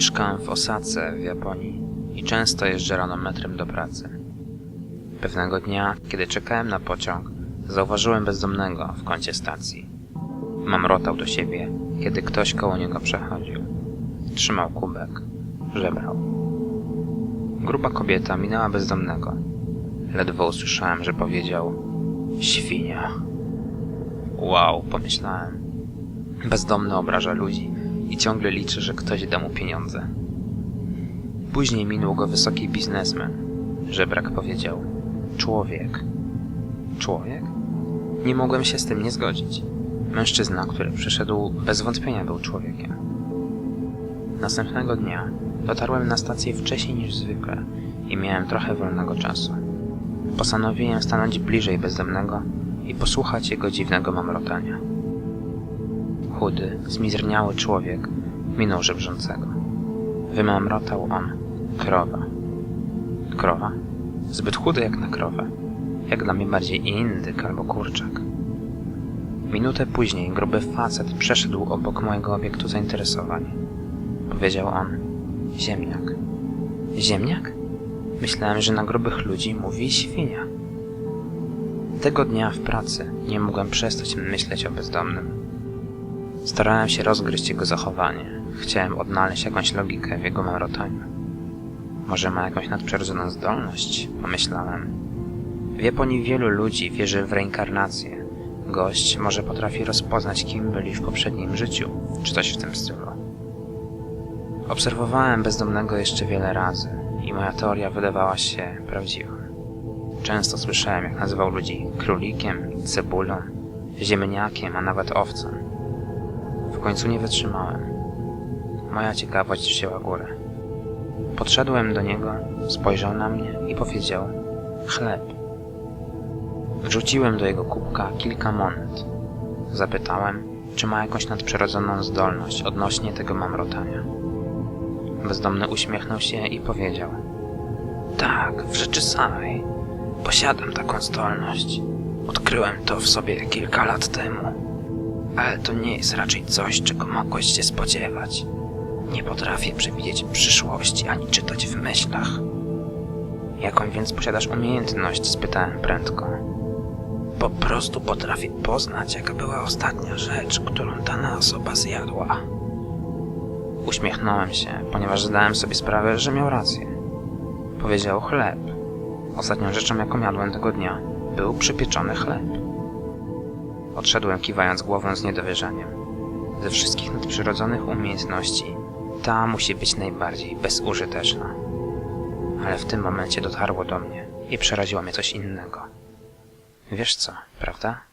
Mieszkam w Osace w Japonii i często jeżdżę rano metrem do pracy. Pewnego dnia, kiedy czekałem na pociąg, zauważyłem bezdomnego w kącie stacji. Mamrotał do siebie, kiedy ktoś koło niego przechodził. Trzymał kubek, żebrał. Gruba kobieta minęła bezdomnego. Ledwo usłyszałem, że powiedział Świnia. Wow, pomyślałem. Bezdomny obraża ludzi i ciągle liczy, że ktoś da mu pieniądze. Później minął go wysoki biznesmen. Żebrak powiedział: Człowiek. Człowiek? Nie mogłem się z tym nie zgodzić. Mężczyzna, który przyszedł, bez wątpienia był człowiekiem. Następnego dnia dotarłem na stację wcześniej niż zwykle i miałem trochę wolnego czasu. Postanowiłem stanąć bliżej bezdomnego i posłuchać jego dziwnego mamrotania. Chudy, zmizerniały człowiek minął żebrzącego. Wymamrotał on. Krowa. Krowa? Zbyt chudy jak na krowę. Jak dla mnie bardziej indyk albo kurczak. Minutę później gruby facet przeszedł obok mojego obiektu zainteresowań. Powiedział on. Ziemniak. Ziemniak? Myślałem, że na grubych ludzi mówi świnia. Tego dnia w pracy nie mogłem przestać myśleć o bezdomnym. Starałem się rozgryźć jego zachowanie. Chciałem odnaleźć jakąś logikę w jego mamrotaniu. Może ma jakąś nadprzyrodzoną zdolność, pomyślałem. W Japonii wielu ludzi wierzy w reinkarnację. Gość może potrafi rozpoznać, kim byli w poprzednim życiu, czy coś w tym stylu. Obserwowałem bezdomnego jeszcze wiele razy i moja teoria wydawała się prawdziwa. Często słyszałem, jak nazywał ludzi królikiem, cebulą, ziemniakiem, a nawet owcą. W końcu nie wytrzymałem. Moja ciekawość wzięła górę. Podszedłem do niego, spojrzał na mnie i powiedział chleb. Wrzuciłem do jego kubka kilka monet. Zapytałem, czy ma jakąś nadprzyrodzoną zdolność odnośnie tego mamrotania. Bezdomny uśmiechnął się i powiedział Tak, w rzeczy samej. Posiadam taką zdolność. Odkryłem to w sobie kilka lat temu. Ale to nie jest raczej coś, czego mogłeś się spodziewać. Nie potrafię przewidzieć przyszłości ani czytać w myślach. Jaką więc posiadasz umiejętność? spytałem prędko. Po prostu potrafię poznać, jaka była ostatnia rzecz, którą dana osoba zjadła. Uśmiechnąłem się, ponieważ zdałem sobie sprawę, że miał rację. Powiedział chleb. Ostatnią rzeczą, jaką jadłem tego dnia, był przypieczony chleb. Odszedłem kiwając głową z niedowierzaniem. Ze wszystkich nadprzyrodzonych umiejętności ta musi być najbardziej bezużyteczna. Ale w tym momencie dotarło do mnie i przeraziło mnie coś innego. Wiesz co, prawda?